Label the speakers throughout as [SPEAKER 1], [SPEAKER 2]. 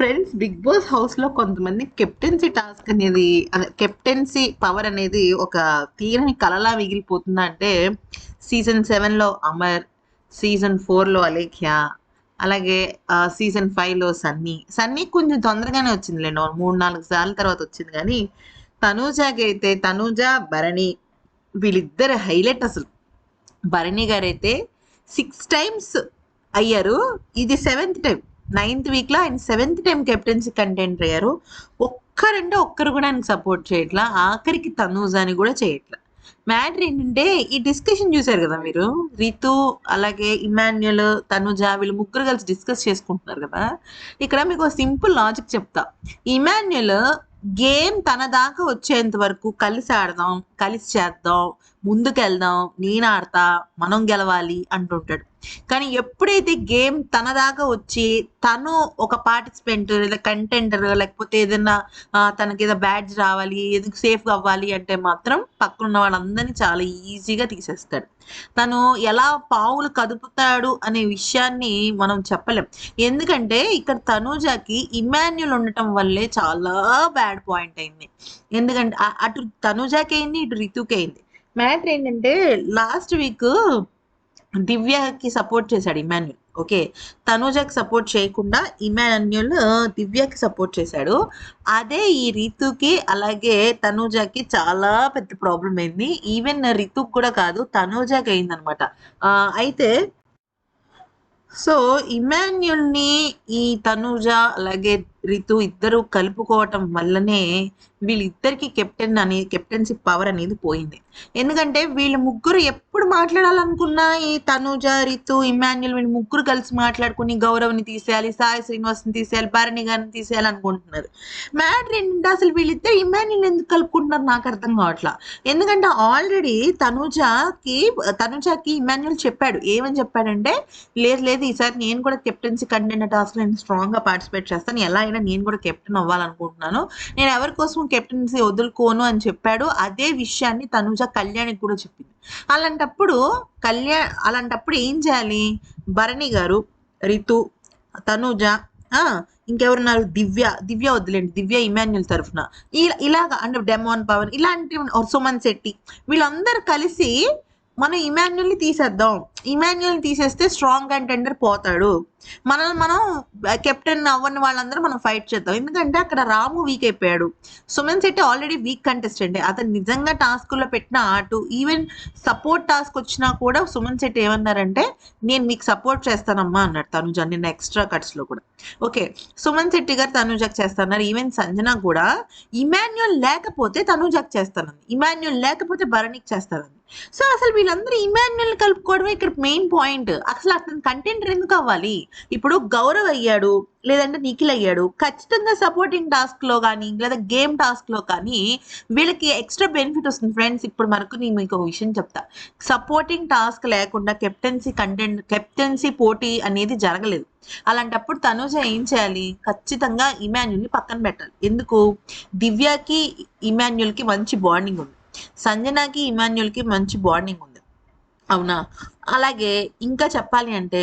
[SPEAKER 1] Friends big Boss హౌస్లో కొంతమంది captaincy task అనేది కెప్టెన్సీ పవర్ అనేది ఒక తీరని కలలా మిగిలిపోతుందా అంటే సీజన్ సెవెన్లో అమర్ సీజన్ ఫోర్లో అలేఖ్య అలాగే సీజన్ ఫైవ్లో సన్నీ. సన్నీ కొంచెం తొందరగానే వచ్చింది లేండి మూడు నాలుగు సార్లు తర్వాత వచ్చింది. కానీ తనూజాకి అయితే తనూజ భరణి వీళ్ళిద్దరు హైలైట్ అసలు. భరణి గారు అయితే సిక్స్ టైమ్స్ అయ్యారు. ఇది సెవెంత్ టైం నైన్త్ వీక్లో ఆయన సెవెంత్ టైం కెప్టెన్సీ కంటెంట్ అయ్యారు. ఒక్కరంటే ఒక్కరు కూడా ఆయనకు సపోర్ట్ చేయట్లా. ఆఖరికి తనూజ్ అని కూడా చేయట్లా. మ్యాటర్ ఏంటంటే ఈ డిస్కషన్ చూసారు కదా మీరు? రితు అలాగే ఇమాన్యుల్ తనుజ వీళ్ళు ముగ్గురు కలిసి డిస్కస్ చేసుకుంటున్నారు కదా? ఇక్కడ మీకు సింపుల్ లాజిక్ చెప్తా. ఇమాన్యుల్ గేమ్ తన దాకా వచ్చేంత వరకు కలిసి ఆడదాం కలిసి చేద్దాం ముందుకెళ్దాం నేను ఆడతా మనం గెలవాలి అంటుంటాడు. కానీ ఎప్పుడైతే గేమ్ తన దాకా వచ్చి తను ఒక పార్టిసిపెంట్ లేదా కంటెంటర్ లేకపోతే ఏదైనా తనకి ఏదో బ్యాడ్జ్ రావాలి ఎందుకు సేఫ్గా అవ్వాలి అంటే మాత్రం పక్కన వాళ్ళందరినీ చాలా ఈజీగా తీసేస్తాడు. తను ఎలా పావులు కదుపుతాడు అనే విషయాన్ని మనం చెప్పలేం. ఎందుకంటే ఇక్కడ తనూజాకి ఇమాన్యుల్ ఉండటం వల్లే చాలా బ్యాడ్ పాయింట్ అయింది. ఎందుకంటే అటు తనూజాకి అయింది ఇటు రితుకి అయింది. మ్యాటర్ ఏంటంటే లాస్ట్ వీక్ దివ్యకి సపోర్ట్ చేశాడు ఇమాన్యుల్. ఓకే? తనుజకి సపోర్ట్ చేయకుండా ఇమాన్యుల్ దివ్యకి సపోర్ట్ చేశాడు. అదే ఈ రితుకి అలాగే తనుజకి చాలా పెద్ద ప్రాబ్లం అయింది. ఈవెన్ రితుకి కూడా కాదు తనుజకి అయిందనమాట అయితే సో ఇమాన్యుల్ని ఈ తనుజ అలాగే రితు ఇద్దరు కలుపుకోవటం వల్లనే వీళ్ళిద్దరికి కెప్టెన్ అని కెప్టెన్సీ పవర్ అనేది పోయింది. ఎందుకంటే వీళ్ళ ముగ్గురు ఎప్పుడు మాట్లాడాలనుకున్నా ఈ తనుజ రితు ఇమాన్యుల్ వీళ్ళు ముగ్గురు కలిసి మాట్లాడుకుని గౌరవ్ని తీసేయాలి సాయి శ్రీనివాస్ని తీసేయాలి భరణి గారిని తీసేయాలి అనుకుంటున్నారు. మ్యాటర్ ఏంటంటే అసలు వీళ్ళిద్దరు ఇమాన్యుల్ ఎందుకు కలుపుకుంటున్నారు నాకు అర్థం కావట్లా. ఎందుకంటే ఆల్రెడీ తనుజకి తనుజకి ఇమాన్యుల్ చెప్పాడు. ఏమని చెప్పాడంటే లేదు లేదు ఈసారి నేను కూడా కెప్టెన్సీ కంటెంట్ అసలు నేను స్ట్రాంగ్గా పార్టిసిపేట్ చేస్తాను. ఎలా అయినా నేను కూడా కెప్టెన్ అవ్వాలనుకుంటున్నాను. నేను ఎవరి కోసం కెప్టెన్సీ వదులుకోను అని చెప్పాడు అదే విషయాన్ని తనుజ కళ్యాణికి కూడా చెప్పింది. అలాంటప్పుడు కళ్యాణ్ అలాంటప్పుడు ఏం చేయాలి? భరణి గారు రితు తనుజ ఇంకెవరున్నారు? దివ్య దివ్య వద్దులేండి దివ్య ఇమాన్యుల్ తరఫున. ఇలాగా అంటే డెమోన్ పవన్ ఇలాంటి సుమన్ శెట్టి వీళ్ళందరూ కలిసి మనం ఇమాన్యుల్ని తీసేద్దాం. ఇమాన్యుల్ని తీసేస్తే స్ట్రాంగ్ కంటెండర్ పోతాడు. మనల్ని మనం కెప్టెన్ అవ్వని వాళ్ళందరూ మనం ఫైట్ చేద్దాం. ఎందుకంటే అక్కడ రాము వీక్ అయిపోయాడు. Suman Shetty already weak contestant అతను నిజంగా టాస్క్లో పెట్టిన ఆటు ఈవెన్ సపోర్ట్ టాస్క్ వచ్చినా కూడా సుమన్ శెట్టి ఏమన్నారంటే నేను మీకు సపోర్ట్ చేస్తానమ్మా అన్నాడు తనుజ నిన్న ఎక్స్ట్రా కట్స్లో కూడా. ఓకే సుమన్ శెట్టి గారు తనుజాకి చేస్తున్నారు. ఈవెన్ సంజన కూడా ఇమాన్యుల్ లేకపోతే తనుజాకి చేస్తానంది ఇమాన్యుల్ లేకపోతే భరణికి చేస్తానంది సో అసలు వీళ్ళందరూ ఇమాన్యుల్ కలుపుకోవడమే ఇక్కడ మెయిన్ పాయింట్ అసలు అతని కంటెంట్ ఎందుకు అవ్వాలి? ఇప్పుడు గౌరవ్ అయ్యాడు లేదంటే నిఖిల్ అయ్యాడు ఖచ్చితంగా సపోర్టింగ్ టాస్క్లో కానీ లేదా గేమ్ టాస్క్లో కానీ వీళ్ళకి ఎక్స్ట్రా బెనిఫిట్ వస్తుంది. ఫ్రెండ్స్ ఇప్పుడు మనకు నేను మీకు ఒక విషయం చెప్తా. సపోర్టింగ్ టాస్క్ లేకుండా కెప్టెన్సీ కంటెంట్ కెప్టెన్సీ పోటీ అనేది జరగలేదు. అలాంటప్పుడు తనుజ ఏం చేయాలి? ఖచ్చితంగా ఇమాన్యుల్ని పక్కన పెట్టాలి. ఎందుకు? దివ్యాకి ఇమాన్యుల్కి మంచి బాండింగ్ ఉంది. సంజనాకి ఇమాన్యుల్కి మంచి బాండింగ్ ఉంది. అవునా? అలాగే ఇంకా చెప్పాలి అంటే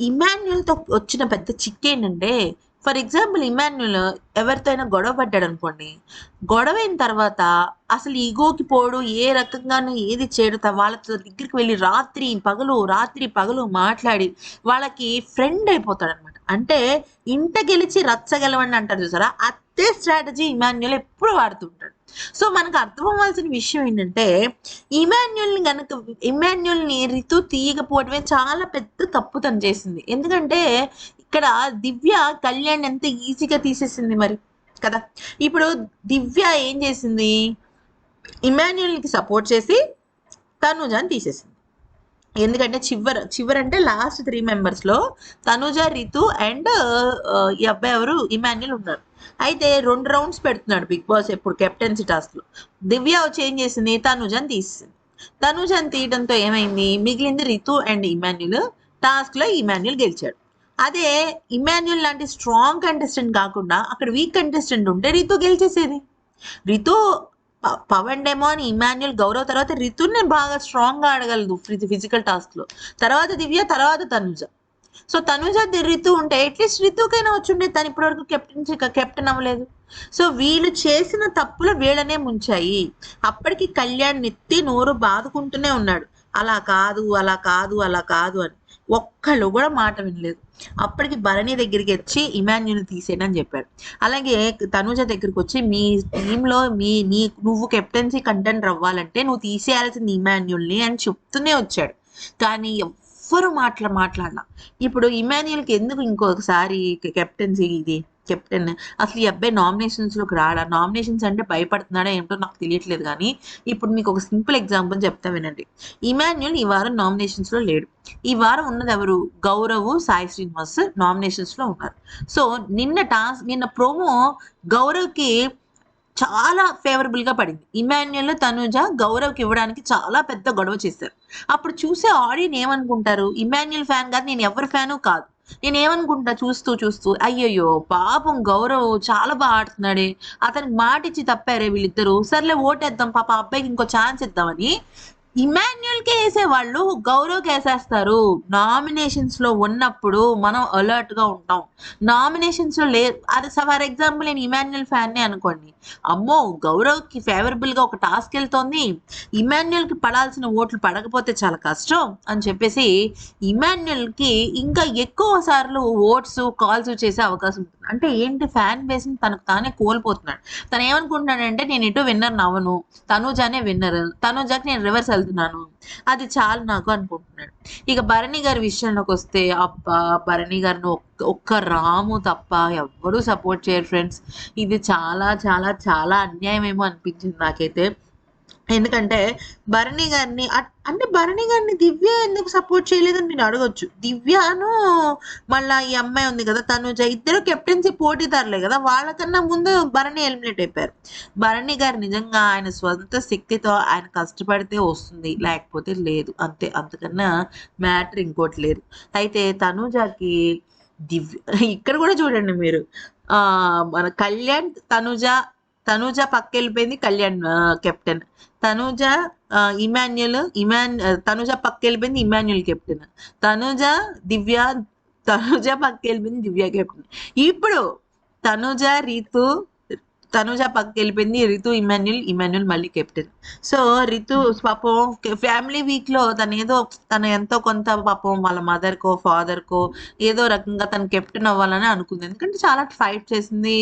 [SPEAKER 1] ఇమాన్యుల్తో వచ్చిన పెద్ద చిక్ ఏంటంటే ఫర్ ఎగ్జాంపుల్ ఇమాన్యుల్ ఎవరితో అయినా గొడవ పడ్డాడు అనుకోండి గొడవ అయిన తర్వాత అసలు ఈగోకి పోడు ఏ రకంగానూ ఏది చేయడు వాళ్ళతో దగ్గరికి వెళ్ళి రాత్రి పగలు రాత్రి పగలు మాట్లాడి వాళ్ళకి ఫ్రెండ్ అయిపోతాడు అనమాట అంటే ఇంట గెలిచి రచ్చగలవండి అంటారు చూసారా? అదే స్ట్రాటజీ ఇమాన్యుల్ ఎప్పుడు వాడుతుంటాడు. సో మనకు అర్థం అవ్వాల్సిన విషయం ఏంటంటే ఇమాన్యుల్ని కనుక ఇమాన్యుల్ని రితు తీయకపోవడమే చాలా పెద్ద తప్పు తను చేసింది. ఎందుకంటే ఇక్కడ దివ్య కళ్యాణ్ ఎంత ఈజీగా తీసేసింది మరి కదా? ఇప్పుడు దివ్య ఏం చేసింది? ఇమాన్యుల్కి సపోర్ట్ చేసి తనుజాని తీసేసింది. ఎందుకంటే చివర చివర అంటే లాస్ట్ త్రీ మెంబర్స్లో తనుజ రితు అండ్ ఈ అబ్బాయి ఎవరు? ఇమాన్యుల్ ఉన్నారు. అయితే రెండు రౌండ్స్ పెడుతున్నాడు బిగ్ బాస్ ఎప్పుడు కెప్టెన్సీ టాస్క్లో దివ్య వచ్చి ఏం చేసింది? తనుజని తీసింది. తనుజని తీయడంతో ఏమైంది? మిగిలింది రితు అండ్ ఇమాన్యుల్. టాస్క్లో ఇమాన్యుల్ గెలిచాడు. అదే ఇమాన్యుల్ లాంటి స్ట్రాంగ్ కంటెస్టెంట్ కాకుండా అక్కడ వీక్ కంటెస్టెంట్ ఉంటే రితు గెలిచేసేది. రితు పవన్ డెమో అని ఇమాన్యుల్ గౌరవ్ తర్వాత రితుని బాగా స్ట్రాంగ్గా ఆడగలదు ఫిజికల్ టాస్క్లో తర్వాత దివ్య తర్వాత తనుజ. సో తనుజ ది రితు ఉంటే అట్లీస్ట్ రితుకైనా వచ్చుండే. తను ఇప్పటివరకు కెప్టెన్ కెప్టెన్ అవ్వలేదు. సో వీళ్ళు చేసిన తప్పులు వీళ్ళనే ముంచాయి. అప్పటికి కళ్యాణ్ నెత్తి నోరు బాదుకుంటూనే ఉన్నాడు. అలా కాదు అలా కాదు అలా కాదు అని. ఒక్కళ్ళు కూడా మాట వినలేదు. అప్పటికి భరణి దగ్గరికి వచ్చి ఇమాన్యుల్ తీసేయని చెప్పాడు. అలాగే తనుజ దగ్గరికి వచ్చి మీ టీంలో మీ నీ నువ్వు కెప్టెన్సీ కంటెంట్ అవ్వాలంటే నువ్వు తీసేయాల్సింది ఇమాన్యుల్ని అని చెప్తూనే వచ్చాడు. కానీ ఎవ్వరు మాట్లా మాట్లాడాల. ఇప్పుడు ఇమాన్యుయల్కి ఎందుకు ఇంకొకసారి కెప్టెన్సీ ఇది కెప్టెన్? అసలు ఈ అబ్బాయి నామినేషన్స్లోకి రాడా నామినేషన్స్ అంటే భయపడుతున్నాడా ఏంటో నాకు తెలియట్లేదు కానీ ఇప్పుడు మీకు ఒక సింపుల్ ఎగ్జాంపుల్ చెప్తా వినండి. ఇమాన్యుల్ ఈ వారం నామినేషన్స్లో లేడు. ఈ వారం ఉన్నది ఎవరు? గౌరవ్ సాయి శ్రీనివాస్ నామినేషన్స్లో ఉన్నారు. సో నిన్న టాస్క్ నిన్న ప్రోమో గౌరవ్కి చాలా ఫేవరబుల్గా పడింది. ఇమాన్యుల్ తనుజ గౌరవ్కి ఇవ్వడానికి చాలా పెద్ద గొడవ చేశారు. అప్పుడు చూసే ఆడియన్ ఏమనుకుంటారు? ఇమాన్యుల్ ఫ్యాన్ కాదు నేను ఎవరి ఫ్యాను కాదు. నేను ఏమనుకుంటా చూస్తూ చూస్తూ అయ్యయ్యో పాపం గౌరవ్ చాలా బాగా ఆడుతున్నాడే. అతనికి మాట ఇచ్చి తప్పారే వీళ్ళిద్దరు. సర్లే ఓటేద్దాం పాప అబ్బాయికి ఇంకో ఛాన్స్ ఇద్దామని ఇమాన్యుల్కి వేసేవాళ్ళు గౌరవ్ వేసేస్తారు నామినేషన్స్లో ఉన్నప్పుడు మనం అలర్ట్గా ఉంటాం. నామినేషన్స్లో లే అది ఫర్ ఎగ్జాంపుల్ నేను ఇమాన్యుల్ ఫ్యాన్ నే అనుకోండి. అమ్మో గౌరవ్కి ఫేవరబుల్గా ఒక టాస్క్ వెళ్తోంది. ఇమాన్యుల్కి పడాల్సిన ఓట్లు పడకపోతే చాలా కష్టం అని చెప్పేసి ఇమాన్యుల్కి ఇంకా ఎక్కువ సార్లు ఓట్స్ కాల్స్ చేసే అవకాశం ఉంటుంది. అంటే ఏంటి ఫ్యాన్ బేస్ తనకు తానే కోల్పోతున్నాడు. తను ఏమనుకుంటున్నాడంటే నేను ఎటు విన్నర్ నవ్వను తనుజానే విన్నర్. తనుజాకి నేను రివర్స్ వెళ్తాను. చదువుతున్నాను అది చాలు నాకు అనుకుంటున్నాడు. ఇక భరణి గారి విషయంలోకి వస్తే అబ్బా భరణి గారిని ఒక్క ఒక్క రాము తప్ప ఎవ్వరూ సపోర్ట్ చేయరు ఫ్రెండ్స్. ఇది చాలా చాలా చాలా అన్యాయమేమో అనిపించింది నాకైతే. ఎందుకంటే భరణి గారిని అంటే భరణి గారిని దివ్య ఎందుకు సపోర్ట్ చేయలేదని నేను అడగొచ్చు. దివ్యను మళ్ళా ఈ అమ్మాయి ఉంది కదా తనుజ ఇద్దరు కెప్టెన్సీ పోటీదారులే కదా వాళ్ళకన్నా ముందు భరణి ఎలిమినేట్ అయిపోయారు. భరణి గారు నిజంగా ఆయన స్వంత శక్తితో ఆయన కష్టపడితే వస్తుంది లేకపోతే లేదు అంతే అంతకన్నా మ్యాటర్ ఇంకోటి లేదు. అయితే తనుజకి దివ్య ఇక్కడ కూడా చూడండి మీరు. మన కళ్యాణ్ తనుజ తనూజ పక్కెళ్ళిపోయింది కళ్యాణ్ కెప్టెన్. తనూజ ఇమాన్యుల్ ఇమాన్ తనూజ పక్కెళ్ళిపోయింది ఇమాన్యుల్ కెప్టెన్. తనూజ దివ్య తనూజ పక్కెళ్ళిపోయింది దివ్య కెప్టెన్. ఇప్పుడు తనూజ రీతు తనుజ పక్క వెళ్ళిపోయింది రితు ఇమాన్యుల్ ఇమాన్యుల్ మళ్ళీ కెప్టెన్. సో రితు పాపం ఫ్యామిలీ వీక్లో తను ఏదో తను ఎంతో కొంత పాపం వాళ్ళ మదర్ కో ఫాదర్ కో ఏదో రకంగా తను కెప్టెన్ అవ్వాలని అనుకుంది. ఎందుకంటే చాలా ఫైట్ చేసింది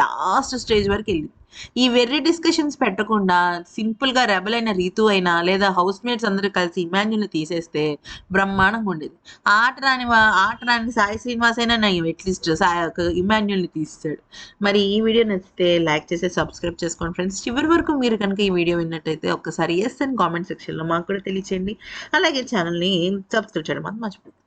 [SPEAKER 1] లాస్ట్ స్టేజ్ వరకు వెళ్ళింది. ఈ వెర్రీ డిస్కషన్స్ పెట్టకుండా సింపుల్గా రెబల్ అయిన రీతు అయినా లేదా హౌస్ మేట్స్ అందరూ కలిసి ఇమాన్యుల్ తీసేస్తే బ్రహ్మాండంగా ఉండేది. ఆట రాని ఆట రాని సాయి శ్రీనివాస్ అయినా నయం అట్లీస్ట్ ఇమాన్యుల్ని తీస్తాడు మరి ఈ వీడియో నచ్చితే లైక్ చేసి సబ్స్క్రైబ్ చేసుకోండి ఫ్రెండ్స్. చివరి వరకు మీరు కనుక ఈ వీడియో విన్నట్టయితే ఒక్కసారి ఎస్ అని కామెంట్ సెక్షన్లో మాకు కూడా తెలియచేయండి. అలాగే ఛానల్ని సబ్స్క్రైబ్ చేయడం మాత్రం మర్చిపోతుంది